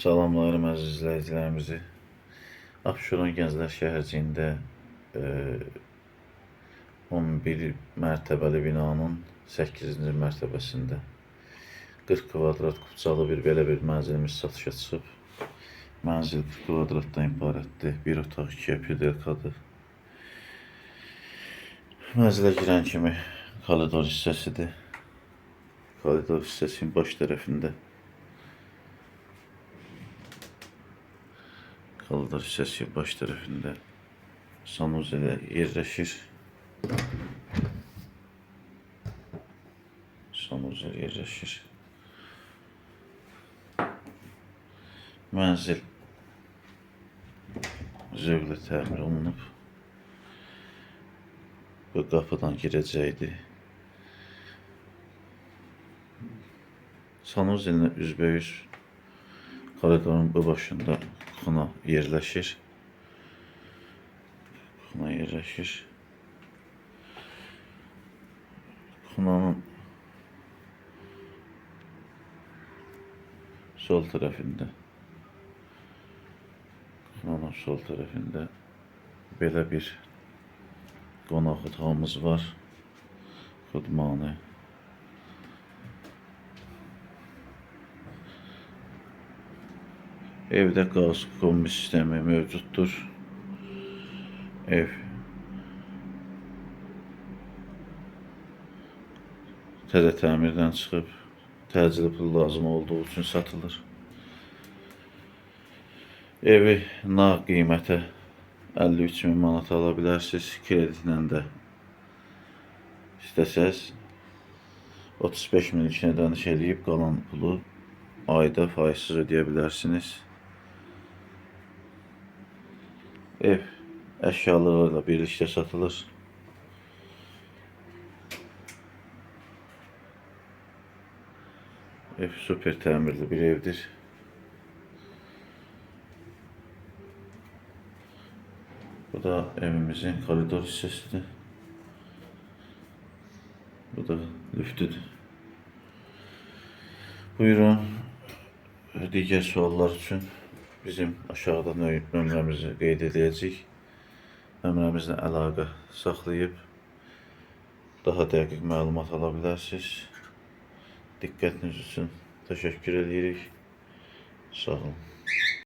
Salamlarım əziz izləyicilərimizi. Abşeron Gənclər şəhərciyində e, 11 mərtəbəli binanın 8-ci mərtəbəsində 40 kvadrat kupçalı bir belə bir mənzilimiz satışa çıxıb. Mənzil 40 kvadratdan ibarətdir. Bir otaq, iki epidelkadır. Mənzilə girən kimi koridor hissəsidir. Koridor hissəsinin baş tərəfində Koridor hissəsi baş tərəfində sanuzelə yerləşir. Sanuzel yerləşir. Mənzil zövqlə təmir olunub. Bu qapıdan girəcəkdi. Sanuzelin üzbəüz koridorun bu başında kuxuna yerləşir. Kuxuna yerləşir. Kuxunanın sol tərəfində Kuxunanın sol tərəfində belə bir qonaq otağımız var. Xudmani. Evdə qaz kombi sistemi mövcuddur. Ev təzə təmirdən çıxıb təcili pul lazım olduğu üçün satılır. Evi nağ qiymətə 53 min manat ala bilərsiniz. Kreditlə də istəsəz 35 min içinə danış eləyib qalan pulu ayda faizsiz ödeyə bilərsiniz. Ev əşyalarıyla birlikdə satılır. Ev süper təmirli bir evdir. Bu da evimizin koridor hissəsidir. Bu da lüftüdür. Buyurun. Digər suallar üçün bizim aşağıda nö- nömrəmizi qeyd edəcəyik. Nömrəmizlə əlaqə saxlayıb daha dəqiq məlumat ala bilərsiniz. Diqqətiniz üçün təşəkkür edirik. Sağ olun.